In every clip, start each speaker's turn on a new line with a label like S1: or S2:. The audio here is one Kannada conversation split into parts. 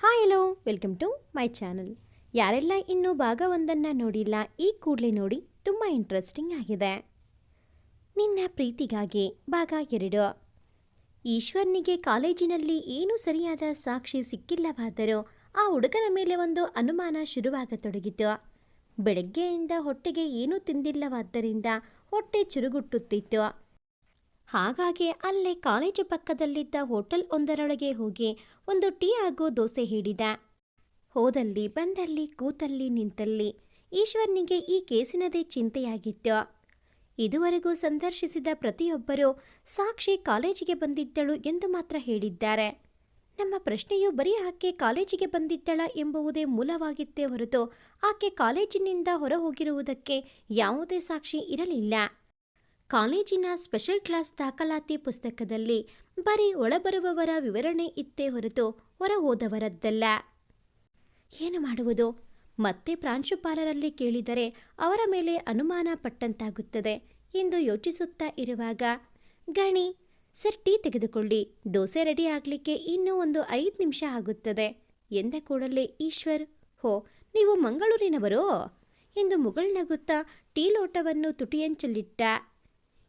S1: Hi hello welcome to my channel ಯಾರೆಲ್ಲ ಇನ್ನೂ ಭಾಗ ಒಂದನ್ನು ನೋಡಿಲ್ಲ, ಈ ಕೂಡಲೇ ನೋಡಿ ತುಂಬ ಇಂಟ್ರೆಸ್ಟಿಂಗ್ ಆಗಿದೆ. ನಿನ್ನ ಪ್ರೀತಿಗಾಗಿ ಭಾಗ ಎರಡು. ಈಶ್ವರ್ನಿಗೆ ಕಾಲೇಜಿನಲ್ಲಿ ಏನೂ ಸರಿಯಾದ ಸಾಕ್ಷಿ ಸಿಕ್ಕಿಲ್ಲವಾದರೂ ಆ ಹುಡುಗನ ಮೇಲೆ ಒಂದು ಅನುಮಾನ ಶುರುವಾಗತೊಡಗಿತು. ಬೆಳಗ್ಗೆಯಿಂದ ಹೊಟ್ಟೆಗೆ ಏನೂ ತಿಂದಿಲ್ಲವಾದ್ದರಿಂದ ಹೊಟ್ಟೆ ಚುರುಗುಟ್ಟುತ್ತಿತ್ತು. ಹಾಗಾಗಿ ಅಲ್ಲೇ ಕಾಲೇಜು ಪಕ್ಕದಲ್ಲಿದ್ದ ಹೋಟೆಲ್ ಒಂದರೊಳಗೆ ಹೋಗಿ ಒಂದು ಟೀ ಹಾಗೂ ದೋಸೆ ಹಿಡಿದ. ಹೋದಲ್ಲಿ ಬಂದಲ್ಲಿ ಕೂತಲ್ಲಿ ನಿಂತಲ್ಲಿ ಈಶ್ವರ್ನಿಗೆ ಈ ಕೇಸಿನದೇ ಚಿಂತೆಯಾಗಿತ್ತು. ಇದುವರೆಗೂ ಸಂದರ್ಶಿಸಿದ ಪ್ರತಿಯೊಬ್ಬರೂ ಸಾಕ್ಷಿ ಕಾಲೇಜಿಗೆ ಬಂದಿದ್ದಳು ಎಂದು ಮಾತ್ರ ಹೇಳಿದ್ದಾರೆ. ನಮ್ಮ ಪ್ರಶ್ನೆಯು ಬರೀ ಆಕೆ ಕಾಲೇಜಿಗೆ ಬಂದಿದ್ದಳ ಎಂಬುವುದೇ ಮೂಲವಾಗಿತ್ತೇ ಹೊರತು ಆಕೆ ಕಾಲೇಜಿನಿಂದ ಹೊರಹೋಗಿರುವುದಕ್ಕೆ ಯಾವುದೇ ಸಾಕ್ಷಿ ಇರಲಿಲ್ಲ. ಕಾಲೇಜಿನ ಸ್ಪೆಷಲ್ ಕ್ಲಾಸ್ ದಾಖಲಾತಿ ಪುಸ್ತಕದಲ್ಲಿ ಬರೀ ಒಳಬರುವವರ ವಿವರಣೆ ಇತ್ತೇ ಹೊರತು ಹೊರ ಹೋದವರದ್ದಲ್ಲ ಏನು ಮಾಡುವುದು? ಮತ್ತೆ ಪ್ರಾಂಶುಪಾಲರಲ್ಲಿ ಕೇಳಿದರೆ ಅವರ ಮೇಲೆ ಅನುಮಾನ ಪಟ್ಟಂತಾಗುತ್ತದೆ ಎಂದು ಯೋಚಿಸುತ್ತಾ ಇರುವಾಗ, ಗಣಿ, ಸರ್ ಟೀ ತೆಗೆದುಕೊಳ್ಳಿ, ದೋಸೆ ರೆಡಿ ಆಗಲಿಕ್ಕೆ ಇನ್ನೂ ಒಂದು ಐದು ನಿಮಿಷ ಆಗುತ್ತದೆ ಎಂದ ಕೂಡಲೇ ಈಶ್ವರ್, ಹೋ, ನೀವು ಮಂಗಳೂರಿನವರೋ? ಎಂದು ಮುಗುಳ್ನಗುತ್ತಾ ಟೀ ಲೋಟವನ್ನು ತುಟಿಯಂಚಲಿಟ್ಟ.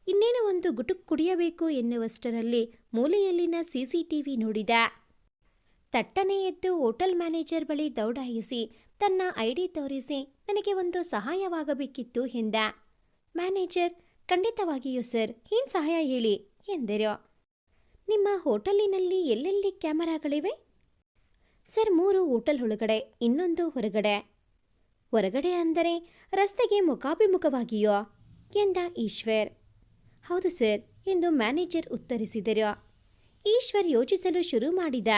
S1: ಇನ್ನೇನೋ ಒಂದು ಗುಟುಕ್ ಕುಡಿಯಬೇಕು ಎನ್ನುವಷ್ಟರಲ್ಲಿ ಮೂಲೆಯಲ್ಲಿನ ಸಿಸಿಟಿವಿ ನೋಡಿದ. ತಟ್ಟನೆ ಎದ್ದು ಹೋಟೆಲ್ ಮ್ಯಾನೇಜರ್ ಬಳಿ ದೌಡಾಯಿಸಿ ತನ್ನ ಐಡಿ ತೋರಿಸಿ ನನಗೆ ಒಂದು ಸಹಾಯವಾಗಬೇಕಿತ್ತು ಎಂದ. ಮ್ಯಾನೇಜರ್, ಖಂಡಿತವಾಗಿಯೂ ಸರ್, ಏನು ಸಹಾಯ ಹೇಳಿ? ಎಂದರು. ನಿಮ್ಮ ಹೋಟೆಲಿನಲ್ಲಿ ಎಲ್ಲೆಲ್ಲಿ ಕ್ಯಾಮರಾಗಳಿವೆ? ಸರ್, ಮೂರು ಹೋಟೆಲ್ ಒಳಗಡೆ, ಇನ್ನೊಂದು ಹೊರಗಡೆ. ಹೊರಗಡೆ ಅಂದರೆ ರಸ್ತೆಗೆ ಮುಖಾಭಿಮುಖವಾಗಿಯೋ? ಎಂದ ಈಶ್ವರ್. ಹೌದು ಸರ್, ಎಂದು ಮ್ಯಾನೇಜರ್ ಉತ್ತರಿಸಿದರು. ಈಶ್ವರ್ ಯೋಚಿಸಲು ಶುರು ಮಾಡಿದ.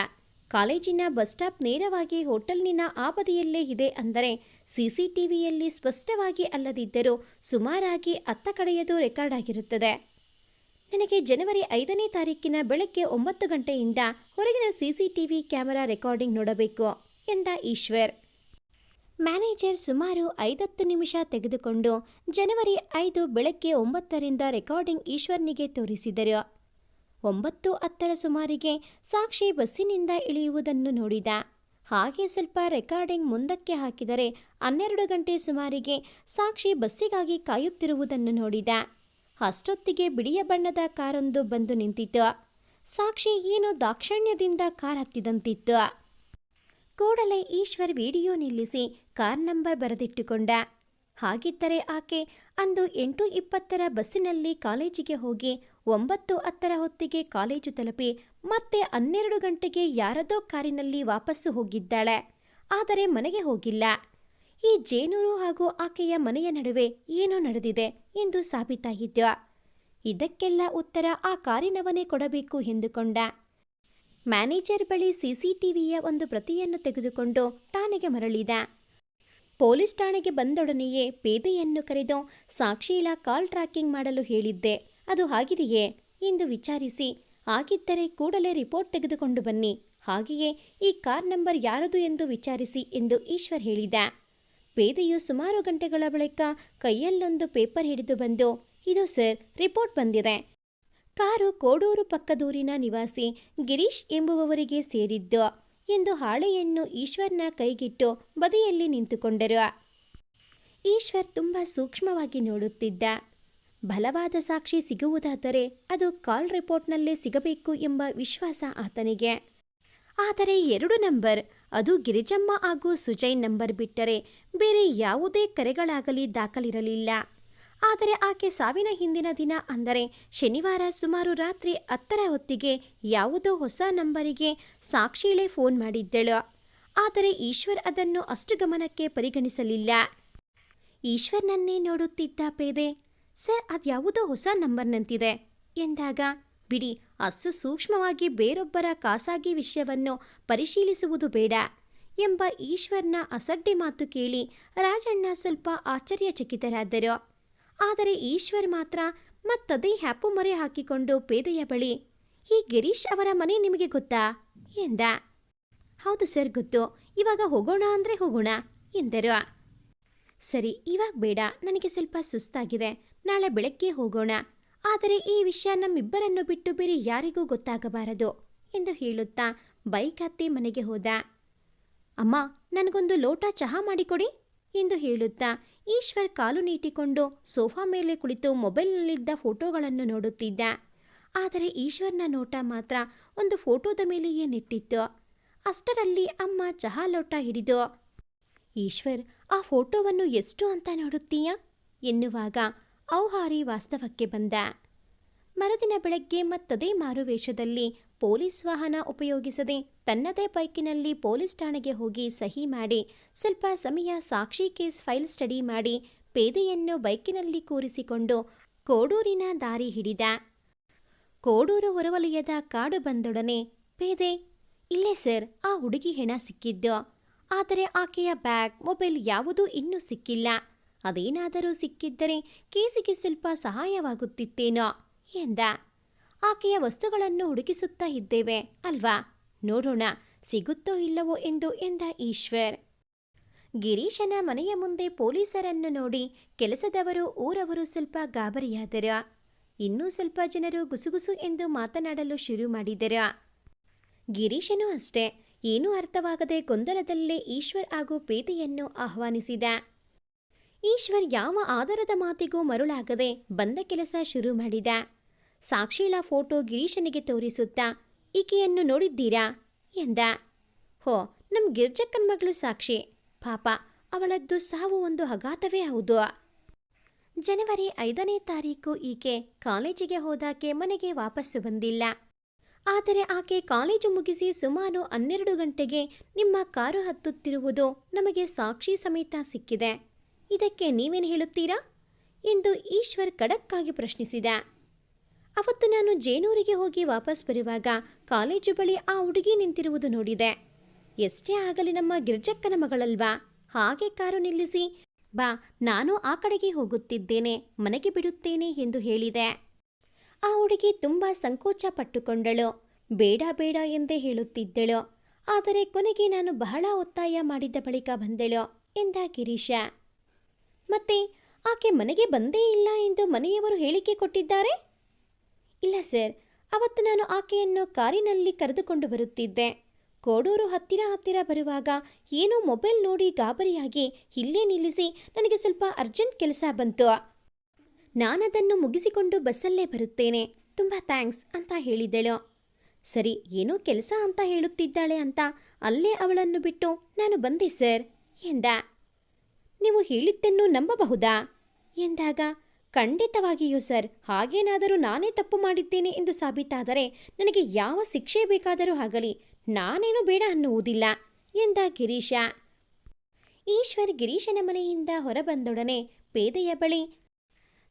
S1: ಕಾಲೇಜಿನ ಬಸ್ ಸ್ಟಾಪ್ ನೇರವಾಗಿ ಹೋಟೆಲ್ನಿನ ಆ ಬದಿಯಲ್ಲೇ ಇದೆ ಅಂದರೆ ಸಿಸಿಟಿವಿಯಲ್ಲಿ ಸ್ಪಷ್ಟವಾಗಿ ಅಲ್ಲದಿದ್ದರೂ ಸುಮಾರಾಗಿ ಅತ್ತ ಕಡೆಯದು ರೆಕಾರ್ಡ್ ಆಗಿರುತ್ತದೆ. ನನಗೆ ಜನವರಿ ಐದನೇ ತಾರೀಕಿನ ಬೆಳಗ್ಗೆ ಒಂಬತ್ತು ಗಂಟೆಯಿಂದ ಹೊರಗಿನ ಸಿಸಿಟಿವಿ ಕ್ಯಾಮೆರಾ ರೆಕಾರ್ಡಿಂಗ್ ನೋಡಬೇಕು, ಎಂದ ಈಶ್ವರ್. ಮ್ಯಾನೇಜರ್ ಸುಮಾರು ಐದತ್ತು ನಿಮಿಷ ತೆಗೆದುಕೊಂಡು ಜನವರಿ ಐದು ಬೆಳಗ್ಗೆ ಒಂಬತ್ತರಿಂದ ರೆಕಾರ್ಡಿಂಗ್ ಈಶ್ವರ್ನಿಗೆ ತೋರಿಸಿದರು. ಒಂಬತ್ತು ಹತ್ತರ ಸುಮಾರಿಗೆ ಸಾಕ್ಷಿ ಬಸ್ಸಿನಿಂದ ಇಳಿಯುವುದನ್ನು ನೋಡಿದ. ಹಾಗೆ ಸ್ವಲ್ಪ ರೆಕಾರ್ಡಿಂಗ್ ಮುಂದಕ್ಕೆ ಹಾಕಿದರೆ ಹನ್ನೆರಡು ಗಂಟೆ ಸುಮಾರಿಗೆ ಸಾಕ್ಷಿ ಬಸ್ಸಿಗಾಗಿ ಕಾಯುತ್ತಿರುವುದನ್ನು ನೋಡಿದ. ಅಷ್ಟೊತ್ತಿಗೆ ಬಿಳಿಯ ಬಣ್ಣದ ಕಾರೊಂದು ಬಂದು ನಿಂತಿತ್ತು. ಸಾಕ್ಷಿ ಏನು ದಾಕ್ಷಣ್ಯದಿಂದ ಕಾರ್ ಹತ್ತಿದಂತಿತ್ತು. ಕೂಡಲೇ ಈಶ್ವರ್ ವಿಡಿಯೋ ನಿಲ್ಲಿಸಿ ಕಾರ್ ನಂಬರ್ ಬರೆದಿಟ್ಟುಕೊಂಡ. ಹಾಗಿದ್ದರೆ ಆಕೆ ಅಂದು ಎಂಟು ಇಪ್ಪತ್ತರ ಬಸ್ಸಿನಲ್ಲಿ ಕಾಲೇಜಿಗೆ ಹೋಗಿ ಒಂಬತ್ತು ಹತ್ತರ ಹೊತ್ತಿಗೆ ಕಾಲೇಜು ತಲುಪಿ ಮತ್ತೆ ಹನ್ನೆರಡು ಗಂಟೆಗೆ ಯಾರದೋ ಕಾರಿನಲ್ಲಿ ವಾಪಸ್ಸು ಹೋಗಿದ್ದಾಳೆ. ಆದರೆ ಮನೆಗೆ ಹೋಗಿಲ್ಲ. ಈ ಜೇನೂರು ಹಾಗೂ ಆಕೆಯ ಮನೆಯ ನಡುವೆ ಏನೋ ನಡೆದಿದೆ ಎಂದು ಸಾಬೀತಾಗಿದ್ದ. ಇದಕ್ಕೆಲ್ಲ ಉತ್ತರ ಆ ಕಾರಿನವನೇ ಕೊಡಬೇಕು ಎಂದುಕೊಂಡ. ಮ್ಯಾನೇಜರ್ ಬಳಿ ಸಿಸಿಟಿವಿಯ ಒಂದು ಪ್ರತಿಯನ್ನು ತೆಗೆದುಕೊಂಡು ಠಾಣೆಗೆ ಮರಳಿದ. ಪೊಲೀಸ್ ಠಾಣೆಗೆ ಬಂದೊಡನೆಯೇ ಪೇದೆಯನ್ನು ಕರೆದು ಸಾಕ್ಷಿಲ ಕಾಲ್ ಟ್ರ್ಯಾಕಿಂಗ್ ಮಾಡಲು ಹೇಳಿದ್ದೆ. ಅದು ಆಗಿದೆಯೇ ಎಂದು ವಿಚಾರಿಸಿ ಆಗಿದ್ದರೆ ಕೂಡಲೇ ರಿಪೋರ್ಟ್ ತೆಗೆದುಕೊಂಡು ಬನ್ನಿ. ಹಾಗೆಯೇ ಈ ಕಾರ್ ನಂಬರ್ ಯಾರದು ಎಂದು ವಿಚಾರಿಸಿ, ಎಂದು ಈಶ್ವರ್ ಹೇಳಿದ. ಪೇದೆಯು ಸುಮಾರು ಗಂಟೆಗಳ ಬಳಿಕ ಕೈಯಲ್ಲೊಂದು ಪೇಪರ್ ಹಿಡಿದು ಬಂದು, ಇದು ಸರ್, ರಿಪೋರ್ಟ್ ಬಂದಿದೆ. ಕಾರು ಕೋಡೂರು ಪಕ್ಕದೂರಿನ ನಿವಾಸಿ ಗಿರೀಶ್ ಎಂಬುವವರಿಗೆ ಸೇರಿದ್ದು ಎಂದು ಹಾಳೆಯನ್ನು ಈಶ್ವರ್ನ ಕೈಗಿಟ್ಟು ಬದಿಯಲ್ಲಿ ನಿಂತುಕೊಂಡರು. ಈಶ್ವರ್ ತುಂಬ ಸೂಕ್ಷ್ಮವಾಗಿ ನೋಡುತ್ತಿದ್ದ. ಬಲವಾದ ಸಾಕ್ಷಿ ಸಿಗುವುದಾದರೆ ಅದು ಕಾಲ್ ರಿಪೋರ್ಟ್ನಲ್ಲೇ ಸಿಗಬೇಕು ಎಂಬ ವಿಶ್ವಾಸ ಆತನಿಗೆ. ಆದರೆ ಎರಡು ನಂಬರ್, ಅದು ಗಿರಿಜಮ್ಮ ಹಾಗೂ ಸುಜಯ್ ನಂಬರ್ ಬಿಟ್ಟರೆ ಬೇರೆ ಯಾವುದೇ ಕರೆಗಳಾಗಲಿ ದಾಖಲಿರಲಿಲ್ಲ. ಆದರೆ ಆಕೆ ಸಾವಿನ ಹಿಂದಿನ ದಿನ ಅಂದರೆ ಶನಿವಾರ ಸುಮಾರು ರಾತ್ರಿ ಹತ್ತರ ಹೊತ್ತಿಗೆ ಯಾವುದೋ ಹೊಸ ನಂಬರಿಗೆ ಸಾಕ್ಷಿಳೆ ಫೋನ್ ಮಾಡಿದ್ದಳು. ಆದರೆ ಈಶ್ವರ್ ಅದನ್ನು ಅಷ್ಟು ಗಮನಕ್ಕೆ ಪರಿಗಣಿಸಲಿಲ್ಲ. ಈಶ್ವರ್ನನ್ನೇ ನೋಡುತ್ತಿದ್ದ ಪೇದೆ, ಸರ್ ಅದ್ಯಾವುದೋ ಹೊಸ ನಂಬರ್ನಂತಿದೆ ಎಂದಾಗ, ಬಿಡಿ ಅಷ್ಟು ಸೂಕ್ಷ್ಮವಾಗಿ ಬೇರೊಬ್ಬರ ಖಾಸಗಿ ವಿಷಯವನ್ನು ಪರಿಶೀಲಿಸುವುದು ಬೇಡ ಎಂಬ ಈಶ್ವರ್ನ ಅಸಡ್ಡೆ ಮಾತು ಕೇಳಿ ರಾಜಣ್ಣ ಸ್ವಲ್ಪ ಆಶ್ಚರ್ಯಚಕಿತರಾದರು. ಆದರೆ ಈಶ್ವರ್ ಮಾತ್ರ ಮತ್ತದೇ ಹ್ಯಾಪು ಮೊರೆ ಹಾಕಿಕೊಂಡು ಪೇದೆಯ ಬಳಿ ಈ ಗಿರೀಶ್ ಅವರ ಮನೆ ನಿಮಗೆ ಗೊತ್ತಾ? ಎಂದ. ಹೌದು ಸರ್, ಗೊತ್ತು. ಇವಾಗ ಹೋಗೋಣ ಅಂದರೆ ಹೋಗೋಣ, ಎಂದರು. ಸರಿ, ಇವಾಗ ಬೇಡ. ನನಗೆ ಸ್ವಲ್ಪ ಸುಸ್ತಾಗಿದೆ. ನಾಳೆ ಬೆಳಗ್ಗೆ ಹೋಗೋಣ. ಆದರೆ ಈ ವಿಷಯ ನಮ್ಮಿಬ್ಬರನ್ನು ಬಿಟ್ಟು ಬೇರೆ ಯಾರಿಗೂ ಗೊತ್ತಾಗಬಾರದು, ಎಂದು ಹೇಳುತ್ತಾ ಬೈಕ್ ಹತ್ತಿ ಮನೆಗೆ ಹೋದ. ಅಮ್ಮ, ನನಗೊಂದು ಲೋಟ ಚಹಾ ಮಾಡಿಕೊಡಿ, ಎಂದು ಹೇಳುತ್ತಾ ಈಶ್ವರ್ ಕಾಲು ನೀಟಿಕೊಂಡು ಸೋಫಾ ಮೇಲೆ ಕುಳಿತು ಮೊಬೈಲ್ನಲ್ಲಿದ್ದ ಫೋಟೋಗಳನ್ನು ನೋಡುತ್ತಿದ್ದ. ಆದರೆ ಈಶ್ವರ್ನ ನೋಟ ಮಾತ್ರ ಒಂದು ಫೋಟೋದ ಮೇಲೆಯೇ ನೆಟ್ಟಿತ್ತು. ಅಷ್ಟರಲ್ಲಿ ಅಮ್ಮ ಚಹಾ ಲೋಟ ಹಿಡಿದು, ಈಶ್ವರ್, ಆ ಫೋಟೋವನ್ನು ಎಷ್ಟು ಅಂತ ನೋಡುತ್ತೀಯ? ಎನ್ನುವಾಗ ಔಹಾರಿ ವಾಸ್ತವಕ್ಕೆ ಬಂದ. ಮರುದಿನ ಬೆಳಗ್ಗೆ ಮತ್ತದೇ ಮಾರುವೇಷದಲ್ಲಿ ಪೊಲೀಸ್ ವಾಹನ ಉಪಯೋಗಿಸದೆ ತನ್ನದೇ ಬೈಕಿನಲ್ಲಿ ಪೊಲೀಸ್ ಠಾಣೆಗೆ ಹೋಗಿ ಸಹಿ ಮಾಡಿ, ಸ್ವಲ್ಪ ಸಮಯ ಸಾಕ್ಷಿ ಕೇಸ್ ಫೈಲ್ ಸ್ಟಡಿ ಮಾಡಿ ಪೇದೆಯನ್ನು ಬೈಕಿನಲ್ಲಿ ಕೂರಿಸಿಕೊಂಡು ಕೋಡೂರಿನ ದಾರಿ ಹಿಡಿದ. ಕೋಡೂರು ಹೊರವಲಯದ ಕಾಡು ಬಂದೊಡನೆ ಪೇದೆ, ಇಲ್ಲೇ ಸರ್, ಆ ಹುಡುಗಿ ಹೆಣ ಸಿಕ್ಕಿದ್ದು. ಆದರೆ ಆಕೆಯ ಬ್ಯಾಗ್, ಮೊಬೈಲ್ ಯಾವುದೂ ಇನ್ನೂ ಸಿಕ್ಕಿಲ್ಲ. ಅದೇನಾದರೂ ಸಿಕ್ಕಿದ್ದರೆ ಕೇಸಿಗೆ ಸ್ವಲ್ಪ ಸಹಾಯವಾಗುತ್ತಿತ್ತೇನೋ ಎಂದ. ಆಕೆಯ ವಸ್ತುಗಳನ್ನು ಹುಡುಕಿಸುತ್ತಾ ಇದ್ದೇವೆ, ಅಲ್ವಾ? ನೋಡೋಣ, ಸಿಗುತ್ತೋ ಇಲ್ಲವೋ ಎಂದು ಎಂದ ಈಶ್ವರ್. ಗಿರೀಶನ ಮನೆಯ ಮುಂದೆ ಪೊಲೀಸರನ್ನು ನೋಡಿ ಕೆಲಸದವರು, ಊರವರು ಸ್ವಲ್ಪ ಗಾಬರಿಯಾದರ. ಇನ್ನೂ ಸ್ವಲ್ಪ ಜನರು ಗುಸುಗುಸು ಎಂದು ಮಾತನಾಡಲು ಶುರು ಮಾಡಿದರ. ಗಿರೀಶನೂ ಅಷ್ಟೇ, ಏನೂ ಅರ್ಥವಾಗದೆ ಗೊಂದಲದಲ್ಲೇ ಈಶ್ವರ್ ಹಾಗೂ ಪೇದೆಯನ್ನು ಆಹ್ವಾನಿಸಿದ. ಈಶ್ವರ್ ಯಾವ ಆಧಾರದ ಮಾತಿಗೂ ಮರುಳಾಗದೆ ಬಂದ ಕೆಲಸ ಶುರು ಮಾಡಿದ. ಸಾಕ್ಷಿಳ ಫೋಟೋ ಗಿರೀಶನಿಗೆ ತೋರಿಸುತ್ತಾ, ಈಕೆಯನ್ನು ನೋಡಿದ್ದೀರಾ? ಎಂದ. ಹೋ ನಮ್ಮ ಗಿರ್ಜಕ್ಕನ್ ಮಗಳು ಸಾಕ್ಷಿ. ಪಾಪ, ಅವಳದ್ದು ಸಾವು ಒಂದು ಅಘಾತವೇ ಹೌದು. ಜನವರಿ ಐದನೇ ತಾರೀಕು ಈಕೆ ಕಾಲೇಜಿಗೆ ಹೋದಾಕೆ ಮನೆಗೆ ವಾಪಸ್ಸು ಬಂದಿಲ್ಲ. ಆದರೆ ಆಕೆ ಕಾಲೇಜು ಮುಗಿಸಿ ಸುಮಾರು ಹನ್ನೆರಡು ಗಂಟೆಗೆ ನಿಮ್ಮ ಕಾರು ಹತ್ತುತ್ತಿರುವುದು ನಮಗೆ ಸಾಕ್ಷಿ ಸಮೇತ ಸಿಕ್ಕಿದೆ. ಇದಕ್ಕೆ ನೀವೇನು ಹೇಳುತ್ತೀರಾ? ಎಂದು ಈಶ್ವರ್ ಖಡಕ್ಕಾಗಿ ಪ್ರಶ್ನಿಸಿದ. ಅವತ್ತು ನಾನು ಜೇನೂರಿಗೆ ಹೋಗಿ ವಾಪಸ್ ಬರುವಾಗ ಕಾಲೇಜು ಬಳಿ ಆ ಹುಡುಗಿ ನಿಂತಿರುವುದು ನೋಡಿದೆ. ಎಷ್ಟೇ ಆಗಲಿ ನಮ್ಮ ಗಿರ್ಜಕ್ಕನ ಮಗಳಲ್ವಾ? ಹಾಗೆ ಕಾರು ನಿಲ್ಲಿಸಿ, ಬಾ, ನಾನು ಆ ಕಡೆಗೆ ಹೋಗುತ್ತಿದ್ದೇನೆ, ಮನೆಗೆ ಬಿಡುತ್ತೇನೆ ಎಂದು ಹೇಳಿದೆ. ಆ ಹುಡುಗಿ ತುಂಬ ಸಂಕೋಚ ಪಟ್ಟುಕೊಂಡಳು. ಬೇಡ ಬೇಡ ಎಂದೇ ಹೇಳುತ್ತಿದ್ದಳು. ಆದರೆ ಕೊನೆಗೆ ನಾನು ಬಹಳ ಒತ್ತಾಯ ಮಾಡಿದ್ದ ಬಳಿಕ ಬಂದಳು ಎಂದ ಗಿರೀಶ. ಮತ್ತೆ ಆಕೆ ಮನೆಗೆ ಬಂದೇ ಇಲ್ಲ ಎಂದು ಮನೆಯವರು ಹೇಳಿಕೆ ಕೊಟ್ಟಿದ್ದಾರೆ? ಇಲ್ಲ ಸರ್, ಅವತ್ತು ನಾನು ಆಕೆಯನ್ನು ಕಾರಿನಲ್ಲಿ ಕರೆದುಕೊಂಡು ಬರುತ್ತಿದ್ದೆ. ಕೋಡೂರು ಹತ್ತಿರ ಹತ್ತಿರ ಬರುವಾಗ ಏನೋ ಮೊಬೈಲ್ ನೋಡಿ ಗಾಬರಿಯಾಗಿ ಇಲ್ಲೇ ನಿಲ್ಲಿಸಿ ನನಗೆ ಸ್ವಲ್ಪ ಅರ್ಜೆಂಟ್ ಕೆಲಸ ಬಂತು. ನಾನದನ್ನು ಮುಗಿಸಿಕೊಂಡು ಬಸ್ಸಲ್ಲೇ ಬರುತ್ತೇನೆ. ತುಂಬ ಥ್ಯಾಂಕ್ಸ್ ಅಂತ ಹೇಳಿದಳು. ಸರಿ, ಏನೋ ಕೆಲಸ ಅಂತ ಹೇಳುತ್ತಿದ್ದಾಳೆ ಅಂತ ಅಲ್ಲೇ ಅವಳನ್ನು ಬಿಟ್ಟು ನಾನು ಬಂದೆ ಸರ್ ಎಂದ. ನೀವು ಹೇಳಿದ್ದನ್ನು ನಂಬಬಹುದಾ ಎಂದಾಗ ಖಂಡಿತವಾಗಿಯೂ ಸರ್. ಹಾಗೇನಾದರೂ ನಾನೇ ತಪ್ಪು ಮಾಡಿದ್ದೇನೆ ಎಂದು ಸಾಬೀತಾದರೆ ನನಗೆ ಯಾವ ಶಿಕ್ಷೆ ಬೇಕಾದರೂ ಆಗಲಿ, ನಾನೇನು ಬೇಡ ಅನ್ನುವುದಿಲ್ಲ, ಎಂದ ಗಿರೀಶ. ಈಶ್ವರ್ ಗಿರೀಶನ ಮನೆಯಿಂದ ಹೊರಬಂದೊಡನೆ ಪೇದೆಯ ಬಳಿ,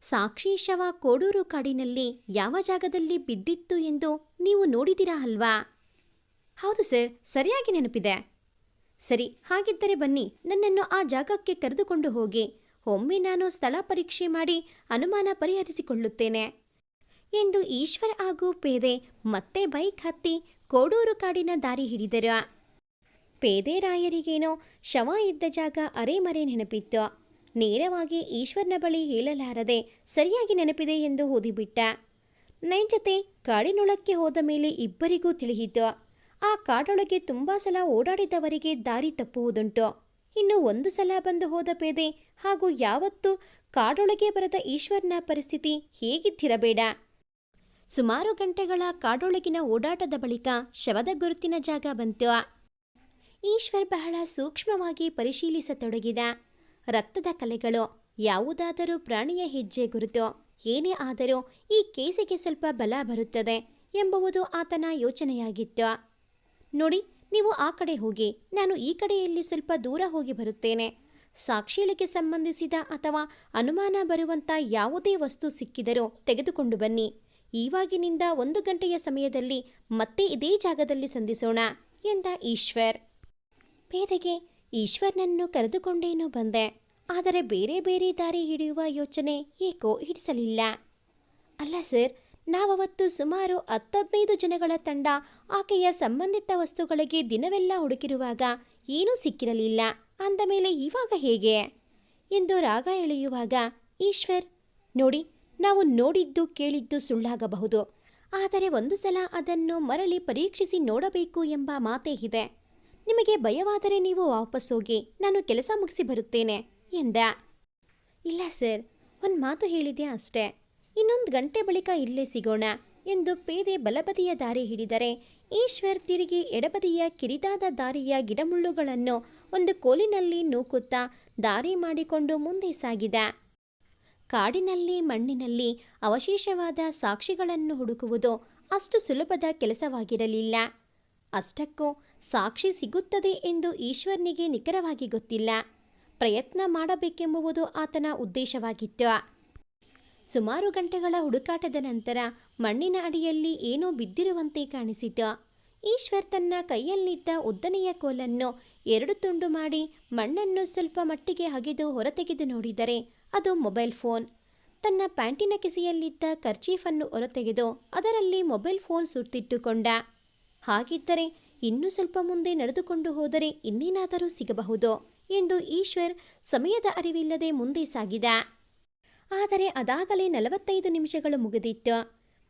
S1: ಸಾಕ್ಷಿ ಶವ ಕೋಡೂರು ಕಾಡಿನಲ್ಲಿ ಯಾವ ಜಾಗದಲ್ಲಿ ಬಿದ್ದಿತ್ತು ಎಂದು ನೀವು ನೋಡಿದಿರಾ ಅಲ್ವಾ? ಹೌದು ಸರ್, ಸರಿಯಾಗಿ ನೆನಪಿದೆ. ಸರಿ, ಹಾಗಿದ್ದರೆ ಬನ್ನಿ, ನನ್ನನ್ನು ಆ ಜಾಗಕ್ಕೆ ಕರೆದುಕೊಂಡು ಹೋಗಿ ಒಮ್ಮೆ ನಾನು ಸ್ಥಳ ಪರೀಕ್ಷೆ ಮಾಡಿ ಅನುಮಾನ ಪರಿಹರಿಸಿಕೊಳ್ಳುತ್ತೇನೆ. ಎಂದು ಈಶ್ವರ್ ಹಾಗೂ ಪೇದೆ ಮತ್ತೆ ಬೈಕ್ ಹತ್ತಿ ಕೋಡೂರು ಕಾಡಿನ ದಾರಿ ಹಿಡಿದರು. ಪೇದೆರಾಯರಿಗೇನೋ ಶವ ಇದ್ದ ಜಾಗ ಅರೆಮರೆ ನೆನಪಿತ್ತು. ನೇರವಾಗಿ ಈಶ್ವರನ ಬಳಿ ಹೇಳಲಾರದೆ ಸರಿಯಾಗಿ ನೆನಪಿದೆ ಎಂದು ಓದಿಬಿಟ್ಟ. ನೈಜತೆ ಕಾಡಿನೊಳಕ್ಕೆ ಹೋದ ಮೇಲೆ ಇಬ್ಬರಿಗೂ ತಿಳಿಯಿತು. ಆ ಕಾಡೊಳಗೆ ತುಂಬಾ ಸಲ ಓಡಾಡಿದವರಿಗೆ ದಾರಿ ತಪ್ಪುವುದುಂಟು. ಇನ್ನು ಒಂದು ಸಲ ಬಂದು ಹೋದ ಪೇದೆ ಹಾಗೂ ಯಾವತ್ತೂ ಕಾಡೊಳಗೆ ಬರದ ಈಶ್ವರನ ಪರಿಸ್ಥಿತಿ ಹೇಗಿದ್ದಿರಬೇಡ. ಸುಮಾರು ಗಂಟೆಗಳ ಕಾಡೊಳಗಿನ ಓಡಾಟದ ಬಳಿಕ ಶವದ ಗುರುತಿನ ಜಾಗ ಬಂತು. ಈಶ್ವರ್ ಬಹಳ ಸೂಕ್ಷ್ಮವಾಗಿ ಪರಿಶೀಲಿಸತೊಡಗಿದ. ರಕ್ತದ ಕಲೆಗಳು, ಯಾವುದಾದರೂ ಪ್ರಾಣಿಯ ಹೆಜ್ಜೆ ಗುರುತು, ಏನೇ ಆದರೂ ಈ ಕೇಸಿಗೆ ಸ್ವಲ್ಪ ಬಲ ಬರುತ್ತದೆ ಎಂಬುವುದು ಆತನ ಯೋಚನೆಯಾಗಿತ್ತು. ನೋಡಿ, ನೀವು ಆ ಕಡೆ ಹೋಗಿ, ನಾನು ಈ ಕಡೆಯಲ್ಲಿ ಸ್ವಲ್ಪ ದೂರ ಹೋಗಿ ಬರುತ್ತೇನೆ. ಸಾಕ್ಷಿಗಳಿಗೆ ಸಂಬಂಧಿಸಿದ ಅಥವಾ ಅನುಮಾನ ಬರುವಂತ ಯಾವುದೇ ವಸ್ತು ಸಿಕ್ಕಿದರೂ ತೆಗೆದುಕೊಂಡು ಬನ್ನಿ. ಈವಾಗಿನಿಂದ ಒಂದು ಗಂಟೆಯ ಸಮಯದಲ್ಲಿ ಮತ್ತೆ ಇದೇ ಜಾಗದಲ್ಲಿ ಸಂಧಿಸೋಣ, ಎಂದ ಈಶ್ವರ್. ಪೇದೆಗೆ ಈಶ್ವರ್ನನ್ನು ಕರೆದುಕೊಂಡೇನೋ ಬಂದೆ. ಆದರೆ ಬೇರೆ ಬೇರೆ ದಾರಿ ಹಿಡಿಯುವ ಯೋಚನೆ ಏಕೋ ಹಿಡಿಸಲಿಲ್ಲ. ಅಲ್ಲ ಸರ್, ನಾವವತ್ತು ಸುಮಾರು ಹತ್ತದೈದು ಜನಗಳ ತಂಡ ಆಕೆಯ ಸಂಬಂಧಿತ ವಸ್ತುಗಳಿಗೆ ದಿನವೆಲ್ಲ ಹುಡುಕಿರುವಾಗ ಏನೂ ಸಿಕ್ಕಿರಲಿಲ್ಲ. ಅಂದ ಮೇಲೆ ಇವಾಗ ಹೇಗೆ? ಎಂದು ರಾಗ ಎಳೆಯುವಾಗ, ಈಶ್ವರ್, ನೋಡಿ, ನಾವು ನೋಡಿದ್ದು ಕೇಳಿದ್ದು ಸುಳ್ಳಾಗಬಹುದು. ಆದರೆ ಒಂದು ಸಲ ಅದನ್ನು ಮರಳಿ ಪರೀಕ್ಷಿಸಿ ನೋಡಬೇಕು ಎಂಬ ಮಾತೇ ಇದೆ. ನಿಮಗೆ ಭಯವಾದರೆ ನೀವು ವಾಪಸ್ ಹೋಗಿ, ನಾನು ಕೆಲಸ ಮುಗಿಸಿ ಬರುತ್ತೇನೆ, ಎಂದ. ಇಲ್ಲ ಸರ್, ಒಂದು ಮಾತು ಹೇಳಿದೆ ಅಷ್ಟೇ. ಇನ್ನೊಂದು ಗಂಟೆ ಬಳಿಕ ಇಲ್ಲೇ ಸಿಗೋಣ. ಎಂದು ಪೇದೆ ಬಲಬದಿಯ ದಾರಿ ಹಿಡಿದರೆ ಈಶ್ವರ್ ತಿರುಗಿ ಎಡಬದಿಯ ಕಿರಿದಾದ ದಾರಿಯ ಗಿಡಮುಳ್ಳುಗಳನ್ನು ಒಂದು ಕೋಲಿನಲ್ಲಿ ನೂಕುತ್ತಾ ದಾರಿ ಮಾಡಿಕೊಂಡು ಮುಂದೆ ಸಾಗಿದ. ಕಾಡಿನಲ್ಲಿ, ಮಣ್ಣಿನಲ್ಲಿ ಅವಶೇಷವಾದ ಸಾಕ್ಷಿಗಳನ್ನು ಹುಡುಕುವುದು ಅಷ್ಟು ಸುಲಭದ ಕೆಲಸವಾಗಿರಲಿಲ್ಲ. ಅಷ್ಟಕ್ಕೂ ಸಾಕ್ಷಿ ಸಿಗುತ್ತದೆ ಎಂದು ಈಶ್ವರ್ನಿಗೆ ನಿಖರವಾಗಿ ಗೊತ್ತಿಲ್ಲ. ಪ್ರಯತ್ನ ಮಾಡಬೇಕೆಂಬುವುದು ಆತನ ಉದ್ದೇಶವಾಗಿತ್ತು. ಸುಮಾರು ಗಂಟೆಗಳ ಹುಡುಕಾಟದ ನಂತರ ಮಣ್ಣಿನ ಅಡಿಯಲ್ಲಿ ಏನೋ ಬಿದ್ದಿರುವಂತೆ ಕಾಣಿಸಿತು. ಈಶ್ವರ್ ತನ್ನ ಕೈಯಲ್ಲಿದ್ದ ಉದ್ದನೆಯ ಕೋಲನ್ನು ಎರಡು ತುಂಡು ಮಾಡಿ ಮಣ್ಣನ್ನು ಸ್ವಲ್ಪ ಮಟ್ಟಿಗೆ ಹಗೆದು ಹೊರತೆಗೆದು ನೋಡಿದರೆ ಅದು ಮೊಬೈಲ್ ಫೋನ್. ತನ್ನ ಪ್ಯಾಂಟಿನ ಕಿಸೆಯಲ್ಲಿದ್ದ ಕರ್ಚೀಫನ್ನು ಹೊರತೆಗೆದು ಅದರಲ್ಲಿ ಮೊಬೈಲ್ ಫೋನ್ ಸುತ್ತಿಟ್ಟುಕೊಂಡ ಹಾಗಿದ್ದರೆ ಇನ್ನೂ ಸ್ವಲ್ಪ ಮುಂದೆ ನಡೆದುಕೊಂಡು ಹೋದರೆ ಇನ್ನೇನಾದರೂ ಸಿಗಬಹುದು ಎಂದು ಈಶ್ವರ್ ಸಮಯದ ಅರಿವಿಲ್ಲದೆ ಮುಂದೆ ಸಾಗಿದ. ಆದರೆ ಅದಾಗಲೇ ನಲವತ್ತೈದು ನಿಮಿಷಗಳು ಮುಗಿದಿತ್ತು.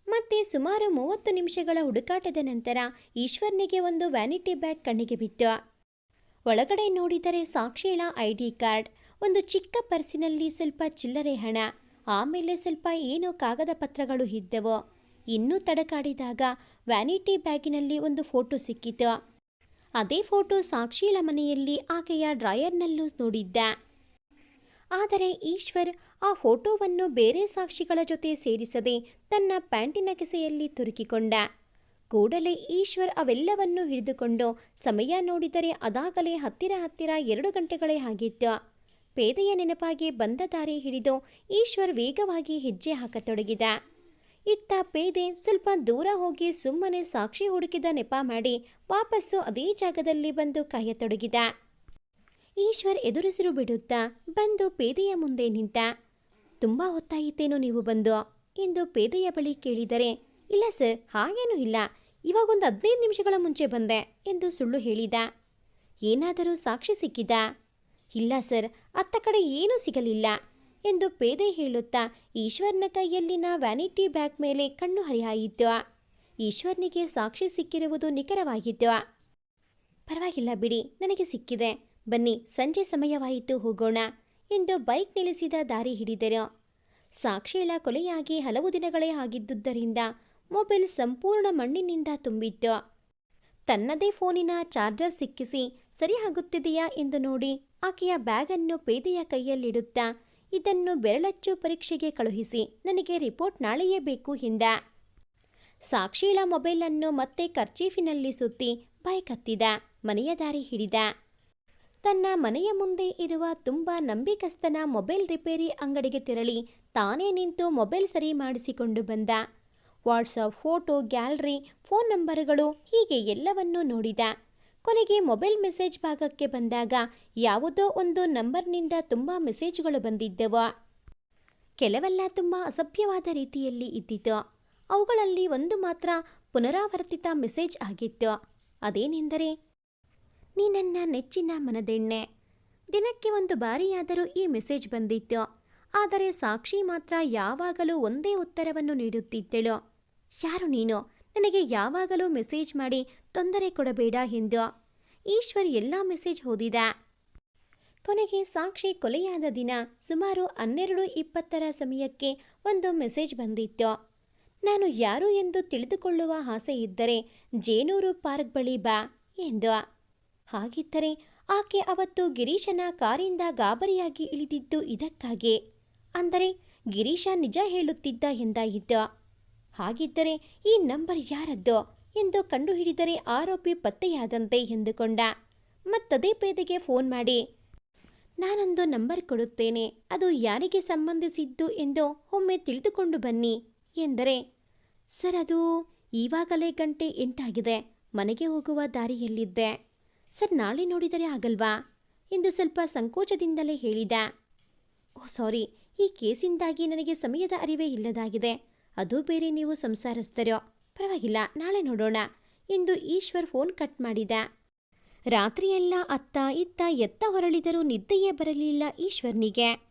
S1: ಮತ್ತೆ ಸುಮಾರು ಮೂವತ್ತು ನಿಮಿಷಗಳ ಹುಡುಕಾಟದ ನಂತರ ಈಶ್ವರ್ನಿಗೆ ಒಂದು ವ್ಯಾನಿಟಿ ಬ್ಯಾಗ್ ಕಣ್ಣಿಗೆ ಬಿತ್ತು. ಒಳಗಡೆ ನೋಡಿದರೆ ಸಾಕ್ಷಿಳ ಐ ಡಿ ಕಾರ್ಡ್, ಒಂದು ಚಿಕ್ಕ ಪರ್ಸಿನಲ್ಲಿ ಸ್ವಲ್ಪ ಚಿಲ್ಲರೆ ಹಣ, ಆಮೇಲೆ ಸ್ವಲ್ಪ ಏನೋ ಕಾಗದ ಪತ್ರಗಳು ಇದ್ದವು. ಇನ್ನೂ ತಡಕಾಡಿದಾಗ ವ್ಯಾನಿಟಿ ಬ್ಯಾಗಿನಲ್ಲಿ ಒಂದು ಫೋಟೋ ಸಿಕ್ಕಿತು. ಅದೇ ಫೋಟೋ ಸಾಕ್ಷಿಳ ಮನೆಯಲ್ಲಿ ಆಕೆಯ ಡ್ರಾಯರ್ನಲ್ಲೂ ನೋಡಿದ್ದ. ಆದರೆ ಈಶ್ವರ್ ಆ ಫೋಟೋವನ್ನು ಬೇರೆ ಸಾಕ್ಷಿಗಳ ಜೊತೆ ಸೇರಿಸದೆ ತನ್ನ ಪ್ಯಾಂಟಿನ ಕೆಸೆಯಲ್ಲಿ ತುರುಕಿಕೊಂಡ. ಕೂಡಲೇ ಈಶ್ವರ್ ಅವೆಲ್ಲವನ್ನು ಹಿಡಿದುಕೊಂಡು ಸಮಯ ನೋಡಿದರೆ ಅದಾಗಲೇ ಹತ್ತಿರ ಹತ್ತಿರ ಎರಡು ಗಂಟೆಗಳೇ ಆಗಿತ್ತು ಪೇದೆಯ ನೆನಪಾಗಿ ಬಂದ ದಾರಿ ಹಿಡಿದು ಈಶ್ವರ್ ವೇಗವಾಗಿ ಹೆಜ್ಜೆ ಹಾಕತೊಡಗಿದ. ಇತ್ತ ಪೇದೆ ಸ್ವಲ್ಪ ದೂರ ಹೋಗಿ ಸುಮ್ಮನೆ ಸಾಕ್ಷಿ ಹುಡುಕಿದ ನೆಪ ಮಾಡಿ ವಾಪಸ್ಸು ಅದೇ ಜಾಗದಲ್ಲಿ ಬಂದು ಕಾಯತೊಡಗಿದ. ಈಶ್ವರ್ ಎದುರಿಸಿರು ಬಿಡುತ್ತಾ ಬಂದು ಪೇದೆಯ ಮುಂದೆ ನಿಂತ, ತುಂಬ ಹೊತ್ತಾಯಿತೇನೋ ನೀವು ಬಂದು? ಎಂದು ಪೇದೆಯ ಬಳಿ ಕೇಳಿದರೆ, ಇಲ್ಲ ಸರ್, ಹಾಗೇನೂ ಇಲ್ಲ. ಇವಾಗೊಂದು ಹದಿನೈದು ನಿಮಿಷಗಳ ಮುಂಚೆ ಬಂದೆ ಎಂದು ಸುಳ್ಳು ಹೇಳಿದ. ಏನಾದರೂ ಸಾಕ್ಷಿ ಸಿಕ್ಕಿದ. ಇಲ್ಲ ಸರ್, ಅತ್ತ ಕಡೆ ಏನೂ ಸಿಗಲಿಲ್ಲ ಎಂದು ಪೇದೆ ಹೇಳುತ್ತಾ ಈಶ್ವರ್ನ ಕೈಯಲ್ಲಿನ ವ್ಯಾನಿಟಿ ಬ್ಯಾಗ್ ಮೇಲೆ ಕಣ್ಣು ಹರಿಹಾಯಿತು. ಈಶ್ವರ್ನಿಗೆ ಸಾಕ್ಷಿ ಸಿಕ್ಕಿರುವುದು ನಿಖರವಾಗಿತ್ತು. ಪರವಾಗಿಲ್ಲ ಬಿಡಿ, ನನಗೆ ಸಿಕ್ಕಿದೆ. ಬನ್ನಿ, ಸಂಜೆ ಸಮಯವಾಯಿತು, ಹೋಗೋಣ. ಎಂದು ಬೈಕ್ ನಿಲ್ಲಿಸಿದ ದಾರಿ ಹಿಡಿದರು. ಸಾಕ್ಷಿಳ ಕೊಲೆಯಾಗಿ ಹಲವು ದಿನಗಳೇ ಆಗಿದ್ದುದರಿಂದ ಮೊಬೈಲ್ ಸಂಪೂರ್ಣ ಮಣ್ಣಿನಿಂದ ತುಂಬಿತ್ತು. ತನ್ನದೇ ಫೋನಿನ ಚಾರ್ಜರ್ ಸಿಕ್ಕಿಸಿ ಸರಿಯಾಗುತ್ತಿದೆಯಾ ಎಂದು ನೋಡಿ ಆಕೆಯ ಬ್ಯಾಗನ್ನು ಪೇದೆಯ ಕೈಯಲ್ಲಿಡುತ್ತಾ ಇದನ್ನು ಬೆರಳಚ್ಚು ಪರೀಕ್ಷೆಗೆ ಕಳುಹಿಸಿ, ನನಗೆ ರಿಪೋರ್ಟ್ ನಾಳೆಯೇ ಬೇಕು ಎಂದ. ಸಾಕ್ಷಿಳ ಮೊಬೈಲನ್ನು ಮತ್ತೆ ಕರ್ಚೀಫಿನಲ್ಲಿ ಸುತ್ತಿ ಬೈಕ್ ಹತ್ತಿದ, ಮನೆಯ ದಾರಿ ಹಿಡಿದ. ತನ್ನ ಮನೆಯ ಮುಂದೆ ಇರುವ ತುಂಬ ನಂಬಿಕಸ್ತನ ಮೊಬೈಲ್ ರಿಪೇರಿ ಅಂಗಡಿಗೆ ತೆರಳಿ ತಾನೇ ನಿಂತು ಮೊಬೈಲ್ ಸರಿ ಮಾಡಿಸಿಕೊಂಡು ಬಂದ. ವಾಟ್ಸಪ್, ಫೋಟೋ, ಗ್ಯಾಲರಿ, ಫೋನ್ ನಂಬರ್ಗಳು ಹೀಗೆ ಎಲ್ಲವನ್ನೂ ನೋಡಿದ. ಕೊನೆಗೆ ಮೊಬೈಲ್ ಮೆಸೇಜ್ ಭಾಗಕ್ಕೆ ಬಂದಾಗ ಯಾವುದೋ ಒಂದು ನಂಬರ್ನಿಂದ ತುಂಬ ಮೆಸೇಜ್ಗಳು ಬಂದಿದ್ದವು. ಕೆಲವೆಲ್ಲ ತುಂಬ ಅಸಭ್ಯವಾದ ರೀತಿಯಲ್ಲಿ ಇದ್ದಿತು ಅವುಗಳಲ್ಲಿ ಒಂದು ಮಾತ್ರ ಪುನರಾವರ್ತಿತ ಮೆಸೇಜ್ ಆಗಿತ್ತು. ಅದೇನೆಂದರೆ ನೀ ನನ್ನ ನೆಚ್ಚಿನ ಮನದೆಣ್ಣೆ. ದಿನಕ್ಕೆ ಒಂದು ಬಾರಿಯಾದರೂ ಈ ಮೆಸೇಜ್ ಬಂದಿತ್ತು. ಆದರೆ ಸಾಕ್ಷಿ ಮಾತ್ರ ಯಾವಾಗಲೂ ಒಂದೇ ಉತ್ತರವನ್ನು ನೀಡುತ್ತಿದ್ದಳು. ಯಾರು ನೀನು? ನನಗೆ ಯಾವಾಗಲೂ ಮೆಸೇಜ್ ಮಾಡಿ ತೊಂದರೆ ಕೊಡಬೇಡ ಎಂದು. ಈಶ್ವರ್ ಎಲ್ಲ ಮೆಸೇಜ್ ಓದಿದ. ಕೊನೆಗೆ ಸಾಕ್ಷಿ ಕೊಲೆಯಾದ ದಿನ ಸುಮಾರು ಹನ್ನೆರಡು ಇಪ್ಪತ್ತರ ಸಮಯಕ್ಕೆ ಒಂದು ಮೆಸೇಜ್ ಬಂದಿತ್ತು. ನಾನು ಯಾರು ಎಂದು ತಿಳಿದುಕೊಳ್ಳುವ ಆಸೆ ಇದ್ದರೆ ಜೇನೂರು ಪಾರ್ಕ್ ಬಳಿ ಬಾ ಎಂದು. ಹಾಗಿದ್ದರೆ ಆಕೆ ಅವತ್ತು ಗಿರೀಶನ ಕಾರಿಂದ ಗಾಬರಿಯಾಗಿ ಇಳಿದಿದ್ದು ಇದಕ್ಕಾಗಿ. ಅಂದರೆ ಗಿರೀಶ ನಿಜ ಹೇಳುತ್ತಿದ್ದ ಎಂದಾಗಿದ್ದ ಹಾಗಿದ್ದರೆ ಈ ನಂಬರ್ ಯಾರದ್ದು ಎಂದು ಕಂಡುಹಿಡಿದರೆ ಆರೋಪಿ ಪತ್ತೆಯಾದಂತೆ ಎಂದುಕೊಂಡ. ಮತ್ತದೇ ಪೇದೆಗೆ ಫೋನ್ ಮಾಡಿ. ನಾನೊಂದು ನಂಬರ್ ಕೊಡುತ್ತೇನೆ, ಅದು ಯಾರಿಗೆ ಸಂಬಂಧಿಸಿದ್ದು ಎಂದು ಒಮ್ಮೆ ತಿಳಿದುಕೊಂಡು ಬನ್ನಿ ಎಂದರೆ, ಸರ್ ಅದು ಈವಾಗಲೇ ಗಂಟೆ ಎಂಟಾಗಿದೆ, ಮನೆಗೆ ಹೋಗುವ ದಾರಿಯಲ್ಲಿದ್ದೆ. ಸರ್, ನಾಳೆ ನೋಡಿದರೆ ಆಗಲ್ವಾ? ಎಂದು ಸ್ವಲ್ಪ ಸಂಕೋಚದಿಂದಲೇ ಹೇಳಿದ. ಓ, ಸಾರಿ. ಈ ಕೇಸಿಂದಾಗಿ ನನಗೆ ಸಮಯದ ಅರಿವೇ ಇಲ್ಲದಾಗಿದೆ. ಅದು ಬೇರೆ ನೀವು ಸಂಸಾರಸ್ಥರೋ. ಪರವಾಗಿಲ್ಲ, ನಾಳೆ ನೋಡೋಣ ಎಂದು ಈಶ್ವರ್ ಫೋನ್ ಕಟ್ ಮಾಡಿದ. ರಾತ್ರಿಯೆಲ್ಲ ಅತ್ತ ಇತ್ತ ಎತ್ತ ಹೊರಳಿದರೂ ನಿದ್ದೆಯೇ ಬರಲಿಲ್ಲ ಈಶ್ವರ್ನಿಗೆ.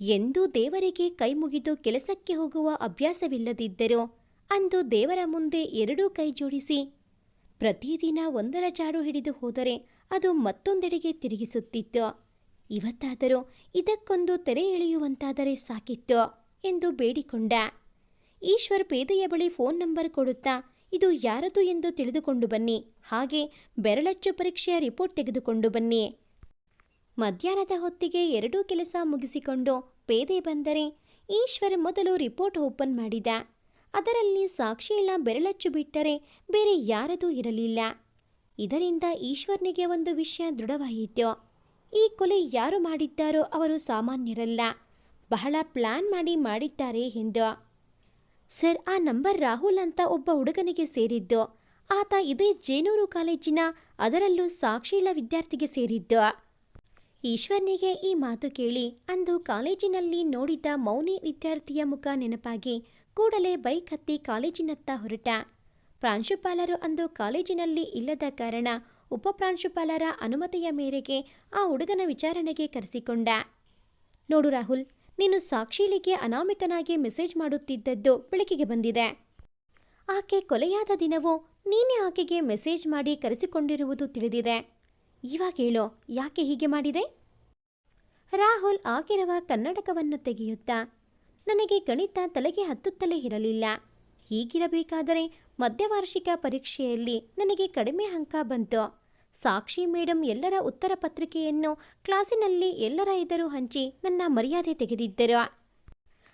S1: ಎಂದೂ ದೇವರಿಗೆ ಕೈ ಮುಗಿದು ಕೆಲಸಕ್ಕೆ ಹೋಗುವ ಅಭ್ಯಾಸವಿಲ್ಲದಿದ್ದರೂ. ಅಂದು ದೇವರ ಮುಂದೆ ಎರಡೂ ಕೈ ಜೋಡಿಸಿ ಪ್ರತಿದಿನ ಒಂದರ ಜಾಡು ಹಿಡಿದು ಹೋದರೆ ಅದು ಮತ್ತೊಂದೆಡೆಗೆ ತಿರುಗಿಸುತ್ತಿತ್ತು. ಇವತ್ತಾದರೂ ಇದಕ್ಕೊಂದು ತೆರೆ ಎಳೆಯುವಂತಾದರೆ ಸಾಕಿತ್ತು ಎಂದು ಬೇಡಿಕೊಂಡ. ಈಶ್ವರ್ ಪೇದೆಯ ಬಳಿ ಫೋನ್ ನಂಬರ್ ಕೊಡುತ್ತಾ, ಇದು ಯಾರದು ಎಂದು ತಿಳಿದುಕೊಂಡು ಬನ್ನಿ, ಹಾಗೆ ಬೆರಳಚ್ಚು ಪರೀಕ್ಷೆಯ ರಿಪೋರ್ಟ್ ತೆಗೆದುಕೊಂಡು ಬನ್ನಿ. ಮಧ್ಯಾಹ್ನದ ಹೊತ್ತಿಗೆ ಎರಡೂ ಕೆಲಸ ಮುಗಿಸಿಕೊಂಡು ಪೇದೆ ಬಂದರೆ ಈಶ್ವರ್ ಮೊದಲು ರಿಪೋರ್ಟ್ ಓಪನ್ ಮಾಡಿದ. ಅದರಲ್ಲಿ ಸಾಕ್ಷಿಯನ್ನ ಬೆರಳಚ್ಚು ಬಿಟ್ಟರೆ ಬೇರೆ ಯಾರದೂ ಇರಲಿಲ್ಲ. ಇದರಿಂದ ಈಶ್ವರ್ನಿಗೆ ಒಂದು ವಿಷಯ ದೃಢವಾಯಿತು. ಈ ಕೊಲೆ ಯಾರು ಮಾಡಿದ್ದಾರೋ ಅವರು ಸಾಮಾನ್ಯರಲ್ಲ. ಬಹಳ ಪ್ಲಾನ್ ಮಾಡಿ ಮಾಡಿದ್ದಾರೆ ಎಂದು. ಸರ್, ಆ ನಂಬರ್ ರಾಹುಲ್ ಅಂತ ಒಬ್ಬ ಹುಡುಗನಿಗೆ ಸೇರಿದ್ದು. ಆತ ಇದೇ ಜೇನೂರು ಕಾಲೇಜಿನ ಅದರಲ್ಲೂ ಸಾಕ್ಷಿಳ ವಿದ್ಯಾರ್ಥಿಗೆ ಸೇರಿದ್ದು. ಈಶ್ವರ್ನಿಗೆ ಈ ಮಾತು ಕೇಳಿ ಅಂದು ಕಾಲೇಜಿನಲ್ಲಿ ನೋಡಿದ್ದ ಮೌನಿ ವಿದ್ಯಾರ್ಥಿಯ ಮುಖ ನೆನಪಾಗಿ ಕೂಡಲೇ ಬೈಕ್ ಹತ್ತಿ ಕಾಲೇಜಿನತ್ತ ಹೊರಟ. ಪ್ರಾಂಶುಪಾಲರು ಅಂದು ಕಾಲೇಜಿನಲ್ಲಿ ಇಲ್ಲದ ಕಾರಣ ಉಪಪ್ರಾಂಶುಪಾಲರ ಅನುಮತಿಯ ಮೇರೆಗೆ ಆ ಹುಡುಗನ ವಿಚಾರಣೆಗೆ ಕರೆಸಿಕೊಂಡ. ನೋಡು ರಾಹುಲ್, ನೀನು ಸಾಕ್ಷಿಲಿಗೆ ಅನಾಮಿಕನಾಗಿ ಮೆಸೇಜ್ ಮಾಡುತ್ತಿದ್ದದ್ದು ಬೆಳಕಿಗೆ ಬಂದಿದೆ. ಆಕೆ ಕೊಲೆಯಾದ ದಿನವೂ ನೀನೇ ಆಕೆಗೆ ಮೆಸೇಜ್ ಮಾಡಿ ಕರೆಸಿಕೊಂಡಿರುವುದು ತಿಳಿದಿದೆ. ಇವಾಗ ಹೇಳೋ, ಯಾಕೆ ಹೀಗೆ ಮಾಡಿದೆ? ರಾಹುಲ್ ಆಗಿರುವ ಕನ್ನಡಕವನ್ನು ತೆಗೆಯುತ್ತಾ ನನಗೆ ಗಣಿತ ತಲೆಗೆ ಹತ್ತುತ್ತಲೇ ಇರಲಿಲ್ಲ. ಹೀಗಿರಬೇಕಾದರೆ ಮಧ್ಯವಾರ್ಷಿಕ ಪರೀಕ್ಷೆಯಲ್ಲಿ ನನಗೆ ಕಡಿಮೆ ಅಂಕ ಬಂತು. ಸಾಕ್ಷಿ ಮೇಡಂ ಎಲ್ಲರ ಉತ್ತರ ಪತ್ರಿಕೆಯನ್ನು ಕ್ಲಾಸಿನಲ್ಲಿ ಎಲ್ಲರ ಎದುರು ಹಂಚಿ ನನ್ನ ಮರ್ಯಾದೆ ತೆಗೆದಿದ್ದರು.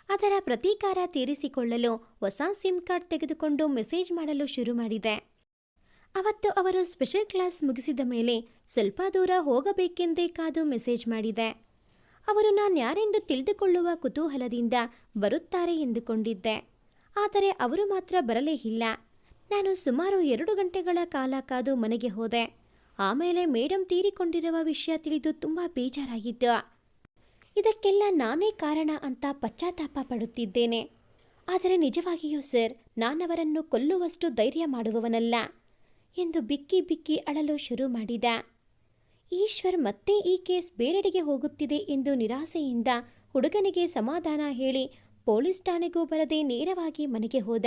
S1: ಅದರ ಪ್ರತೀಕಾರ ತೀರಿಸಿಕೊಳ್ಳಲು ಹೊಸ ಸಿಮ್ ಕಾರ್ಡ್ ತೆಗೆದುಕೊಂಡು ಮೆಸೇಜ್ ಮಾಡಲು ಶುರು ಮಾಡಿದೆ. ಅವತ್ತು ಅವರು ಸ್ಪೆಷಲ್ ಕ್ಲಾಸ್ ಮುಗಿಸಿದ ಮೇಲೆ ಸ್ವಲ್ಪ ದೂರ ಹೋಗಬೇಕೆಂದೇ ಕಾದು ಮೆಸೇಜ್ ಮಾಡಿದೆ. ಅವರು ನಾನು ಯಾರೆಂದು ತಿಳಿದುಕೊಳ್ಳುವ ಕುತೂಹಲದಿಂದ ಬರುತ್ತಾರೆ ಎಂದುಕೊಂಡಿದ್ದೆ. ಆದರೆ ಅವರು ಮಾತ್ರ ಬರಲೇ ಇಲ್ಲ. ನಾನು ಸುಮಾರು ಎರಡು ಗಂಟೆಗಳ ಕಾಲ ಕಾದು ಮನೆಗೆ ಹೋದೆ. ಆಮೇಲೆ ಮೇಡಂ ತೀರಿಕೊಂಡಿರುವ ವಿಷಯ ತಿಳಿದು ತುಂಬ ಬೇಜಾರಾಗಿದ್ದು. ಇದಕ್ಕೆಲ್ಲ ನಾನೇ ಕಾರಣ ಅಂತ ಪಶ್ಚಾತ್ತಾಪ ಪಡುತ್ತಿದ್ದೇನೆ. ಆದರೆ ನಿಜವಾಗಿಯೂ ಸರ್, ನಾನವರನ್ನು ಕೊಲ್ಲುವಷ್ಟು ಧೈರ್ಯ ಮಾಡುವವನಲ್ಲ ಎಂದು ಬಿಕ್ಕಿ ಬಿಕ್ಕಿ ಅಳಲು ಶುರು ಮಾಡಿದ. ಈಶ್ವರ್ ಮತ್ತೆ ಈ ಕೇಸ್ ಬೇರೆಡೆಗೆ ಹೋಗುತ್ತಿದೆ ಎಂದು ನಿರಾಸೆಯಿಂದ ಹುಡುಗನಿಗೆ ಸಮಾಧಾನ ಹೇಳಿ ಪೊಲೀಸ್ ಠಾಣೆಗೂ ಬರದೆ ನೇರವಾಗಿ ಮನೆಗೆ ಹೋದ.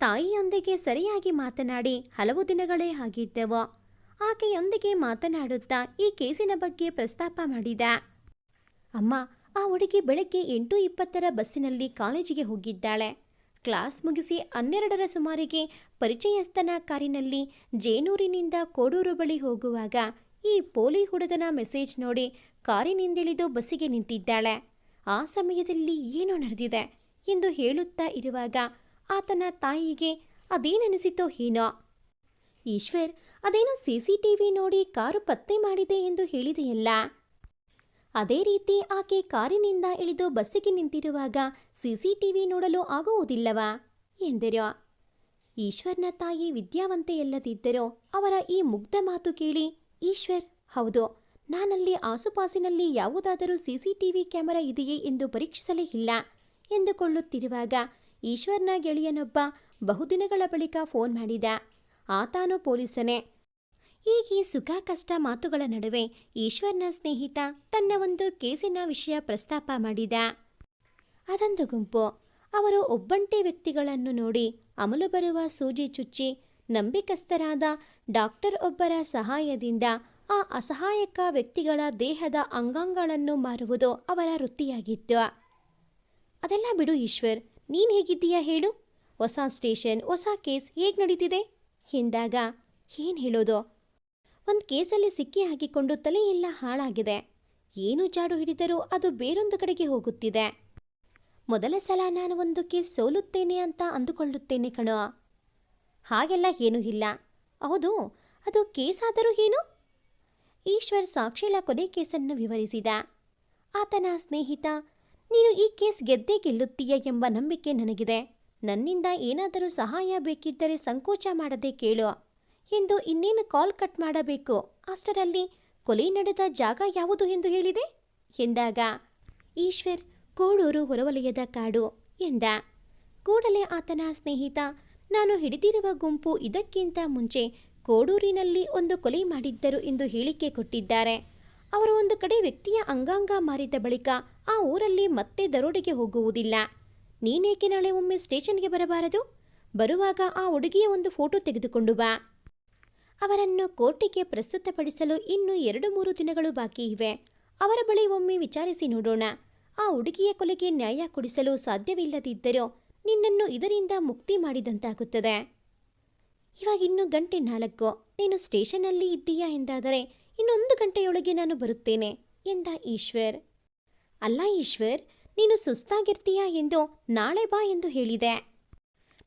S1: ತಾಯಿಯೊಂದಿಗೆ ಸರಿಯಾಗಿ ಮಾತನಾಡಿ ಹಲವು ದಿನಗಳೇ ಆಗಿದ್ದವು. ಆಕೆಯೊಂದಿಗೆ ಮಾತನಾಡುತ್ತಾ ಈ ಕೇಸಿನ ಬಗ್ಗೆ ಪ್ರಸ್ತಾಪ ಮಾಡಿದ. ಅಮ್ಮ, ಆ ಹುಡುಗಿ ಬೆಳಗ್ಗೆ ಎಂಟು ಇಪ್ಪತ್ತರ ಬಸ್ಸಿನಲ್ಲಿ ಕಾಲೇಜಿಗೆ ಹೋಗಿದ್ದಾಳೆ. ಕ್ಲಾಸ್ ಮುಗಿಸಿ ಹನ್ನೆರಡರ ಸುಮಾರಿಗೆ ಪರಿಚಯಸ್ಥನ ಕಾರಿನಲ್ಲಿ ಜೇನೂರಿನಿಂದ ಕೋಡೂರು ಬಳಿ ಹೋಗುವಾಗ ಈ ಪೋಲಿ ಹುಡುಗನ ಮೆಸೇಜ್ ನೋಡಿ ಕಾರಿನಿಂದಿಳಿದು ಬಸ್ಸಿಗೆ ನಿಂತಿದ್ದಾಳೆ. ಆ ಸಮಯದಲ್ಲಿ ಏನೋ ನಡೆದಿದೆ ಎಂದು ಹೇಳುತ್ತಾ ಇರುವಾಗ ಆತನ ತಾಯಿಗೆ ಅದೇನಿಸಿತೋ ಏನೋ. ಈಶ್ವರ್, ಅದೇನೋ ಸಿ ಸಿ ಟಿ ವಿ ನೋಡಿ ಕಾರು ಪತ್ತೆ ಮಾಡಿದೆ ಎಂದು ಹೇಳಿದೆಯಲ್ಲ? ಅದೇ ರೀತಿ ಆಕೆ ಕಾರಿನಿಂದ ಇಳಿದು ಬಸ್ಸಿಗೆ ನಿಂತಿರುವಾಗ ಸಿಸಿಟಿವಿ ನೋಡಲು ಆಗುವುದಿಲ್ಲವಾ? ಎಂದರು. ಈಶ್ವರ್ನ ತಾಯಿ ವಿದ್ಯಾವಂತೆಯಲ್ಲದಿದ್ದರೂ ಅವರ ಈ ಮುಗ್ಧ ಮಾತು ಕೇಳಿ ಈಶ್ವರ್, ಹೌದು. ನಾನಲ್ಲಿ ಆಸುಪಾಸಿನಲ್ಲಿ ಯಾವುದಾದರೂ ಸಿಸಿಟಿವಿ ಕ್ಯಾಮೆರಾ ಇದೆಯೇ ಎಂದು ಪರೀಕ್ಷಿಸಲೇ ಇಲ್ಲ ಎಂದುಕೊಳ್ಳುತ್ತಿರುವಾಗ ಈಶ್ವರ್ನ ಗೆಳೆಯನೊಬ್ಬ ಬಹುದಿನಗಳ ಬಳಿಕ ಫೋನ್ ಮಾಡಿದ. ಆತಾನು ಪೊಲೀಸನೇ. ಹೀಗೆ ಸುಖ ಕಷ್ಟ ಮಾತುಗಳ ನಡುವೆ ಈಶ್ವರ್ನ ಸ್ನೇಹಿತ ತನ್ನ ಒಂದು ಕೇಸಿನ ವಿಷಯ ಪ್ರಸ್ತಾಪ ಮಾಡಿದ. ಅದೊಂದು ಗುಂಪು. ಅವರು ಒಬ್ಬಂಟಿ ವ್ಯಕ್ತಿಗಳನ್ನು ನೋಡಿ ಅಮಲು ಬರುವ ಸೂಜಿ ಚುಚ್ಚಿ ನಂಬಿಕಸ್ಥರಾದ ಡಾಕ್ಟರ್ ಒಬ್ಬರ ಸಹಾಯದಿಂದ ಆ ಅಸಹಾಯಕ ವ್ಯಕ್ತಿಗಳ ದೇಹದ ಅಂಗಾಂಗಗಳನ್ನು ಮಾರುವುದು ಅವರ ವೃತ್ತಿಯಾಗಿತ್ತು. ಅದೆಲ್ಲ ಬಿಡು ಈಶ್ವರ್, ನೀನು ಹೇಗಿದ್ದೀಯಾ ಹೇಳು. ಹೊಸ ಸ್ಟೇಷನ್, ಹೊಸ ಕೇಸ್ ಹೇಗೆ ನಡೀತಿದೆ? ಎಂದಾಗ, ಏನು ಹೇಳೋದು? ಒಂದು ಕೇಸಲ್ಲಿ ಸಿಕ್ಕಿ ಹಾಕಿಕೊಂಡು ತಲೆಯೆಲ್ಲ ಹಾಳಾಗಿದೆ. ಏನು ಜಾಡು ಹಿಡಿದರೂ ಅದು ಬೇರೊಂದು ಕಡೆಗೆ ಹೋಗುತ್ತಿದೆ. ಮೊದಲ ಸಲ ನಾನು ಒಂದು ಕೇಸ್ ಸೋಲುತ್ತೇನೆ ಅಂತ ಅಂದುಕೊಳ್ಳುತ್ತೇನೆ ಕಣೋ. ಹಾಗೆಲ್ಲ ಏನೂ ಇಲ್ಲ. ಹೌದು, ಅದು ಕೇಸಾದರೂ ಏನು? ಈಶ್ವರ್ ಸಾಕ್ಷಿಲ ಕೊನೆ ಕೇಸನ್ನು ವಿವರಿಸಿದ. ಆತನ ಸ್ನೇಹಿತ, ನೀನು ಈ ಕೇಸ್ ಗೆದ್ದೇ ಗೆಲ್ಲುತ್ತೀಯ ಎಂಬ ನಂಬಿಕೆ ನನಗಿದೆ. ನನ್ನಿಂದ ಏನಾದರೂ ಸಹಾಯ ಬೇಕಿದ್ದರೆ ಸಂಕೋಚ ಮಾಡದೆ ಕೇಳು ಎಂದು ಇನ್ನೇನು ಕಾಲ್ ಕಟ್ ಮಾಡಬೇಕು? ಅಷ್ಟರಲ್ಲಿ ಕೊಲೆ ನಡೆದ ಜಾಗ ಯಾವುದು ಎಂದು ಹೇಳಿದೆ? ಎಂದಾಗ, ಈಶ್ವರ್, ಕೋಡೂರು ಹೊರವಲಯದ ಕಾಡು ಎಂದ. ಕೂಡಲೇ ಆತನ ಸ್ನೇಹಿತ ನಾನು ಹಿಡಿದಿರುವ ಗುಂಪು ಇದಕ್ಕಿಂತ ಮುಂಚೆ ಕೋಡೂರಿನಲ್ಲಿ ಒಂದು ಕೊಲೆ ಮಾಡಿದ್ದರು ಎಂದು ಹೇಳಿಕೆ ಕೊಟ್ಟಿದ್ದಾರೆ. ಅವರು ಒಂದು ಕಡೆ ವ್ಯಕ್ತಿಯ ಅಂಗಾಂಗ ಮಾರಿದ ಬಳಿಕ ಆ ಊರಲ್ಲಿ ಮತ್ತೆ ದರೋಡೆಗೆ ಹೋಗುವುದಿಲ್ಲ. ನೀನೇಕೆ ನಾಳೆ ಒಮ್ಮೆ ಸ್ಟೇಷನ್ಗೆ ಬರಬಾರದು? ಬರುವಾಗ ಆ ಹುಡುಗಿಯ ಒಂದು ಫೋಟೋ ತೆಗೆದುಕೊಂಡು ಬಾ. ಅವರನ್ನು ಕೋರ್ಟಿಗೆ ಪ್ರಸ್ತುತಪಡಿಸಲು ಇನ್ನೂ ಎರಡು ಮೂರು ದಿನಗಳು ಬಾಕಿ ಇವೆ. ಅವರ ಬಳಿ ಒಮ್ಮೆ ವಿಚಾರಿಸಿ ನೋಡೋಣ. ಆ ಹುಡುಗಿಯ ಕೊಲೆಗೆ ನ್ಯಾಯ ಕೊಡಿಸಲು ಸಾಧ್ಯವಿಲ್ಲದಿದ್ದರೂ ನಿನ್ನನ್ನು ಇದರಿಂದ ಮುಕ್ತಿ ಮಾಡಿದಂತಾಗುತ್ತದೆ. ಇವಾಗ ಇನ್ನು ಗಂಟೆ ನಾಲ್ಕು. ನೀನು ಸ್ಟೇಷನಲ್ಲಿ ಇದ್ದೀಯಾ ಎಂದಾದರೆ ಇನ್ನೊಂದು ಗಂಟೆಯೊಳಗೆ ನಾನು ಬರುತ್ತೇನೆ, ಎಂದ ಈಶ್ವರ್. ಅಲ್ಲ ಈಶ್ವರ್, ನೀನು ಸುಸ್ತಾಗಿರ್ತೀಯಾ ಎಂದು ನಾಳೆ ಬಾ ಎಂದು ಹೇಳಿದೆ.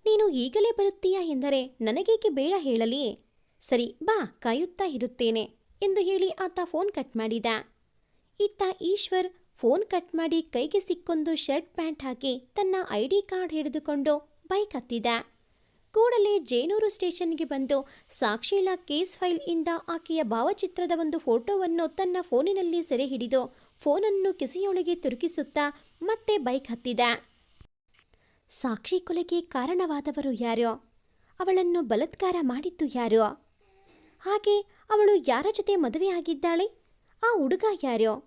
S1: ನೀನು ಈಗಲೇ ಬರುತ್ತೀಯಾ ಎಂದರೆ ನನಗೇಕೆ ಬೇಡ ಹೇಳಲಿ. ಸರಿ, ಬಾ, ಕಾಯುತ್ತಾ ಇರುತ್ತೇನೆ, ಎಂದು ಹೇಳಿ ಆತ ಫೋನ್ ಕಟ್ ಮಾಡಿದ. ಇತ್ತ ಈಶ್ವರ್ ಫೋನ್ ಕಟ್ ಮಾಡಿ ಕೈಗೆ ಸಿಕ್ಕೊಂದು ಶರ್ಟ್ ಪ್ಯಾಂಟ್ ಹಾಕಿ ತನ್ನ ಐ ಡಿ ಕಾರ್ಡ್ ಹಿಡಿದುಕೊಂಡು ಬೈಕ್ ಹತ್ತಿದ. ಕೂಡಲೇ ಜೇನೂರು ಸ್ಟೇಷನ್ಗೆ ಬಂದು ಸಾಕ್ಷಿಳ ಕೇಸ್ ಫೈಲ್ ಇಂದ ಆಕೆಯ ಭಾವಚಿತ್ರದ ಒಂದು ಫೋಟೋವನ್ನು ತನ್ನ ಫೋನಿನಲ್ಲಿ ಸೆರೆ ಹಿಡಿದು ಫೋನನ್ನು ಕಿಸೆಯೊಳಗೆ ತುರುಕಿಸುತ್ತಾ ಮತ್ತೆ ಬೈಕ್ ಹತ್ತಿದ. ಸಾಕ್ಷಿ ಕೊಲೆಗೆ ಕಾರಣವಾದವರು ಯಾರೋ? ಅವಳನ್ನು ಬಲತ್ಕಾರ ಮಾಡಿದ್ದು ಯಾರೋ? ಹಾಗೆ ಅವಳು ಯಾರ ಜೊತೆ ಮದುವೆಯಾಗಿದ್ದಾಳೆ? ಆ ಹುಡುಗ ಯಾರೋ?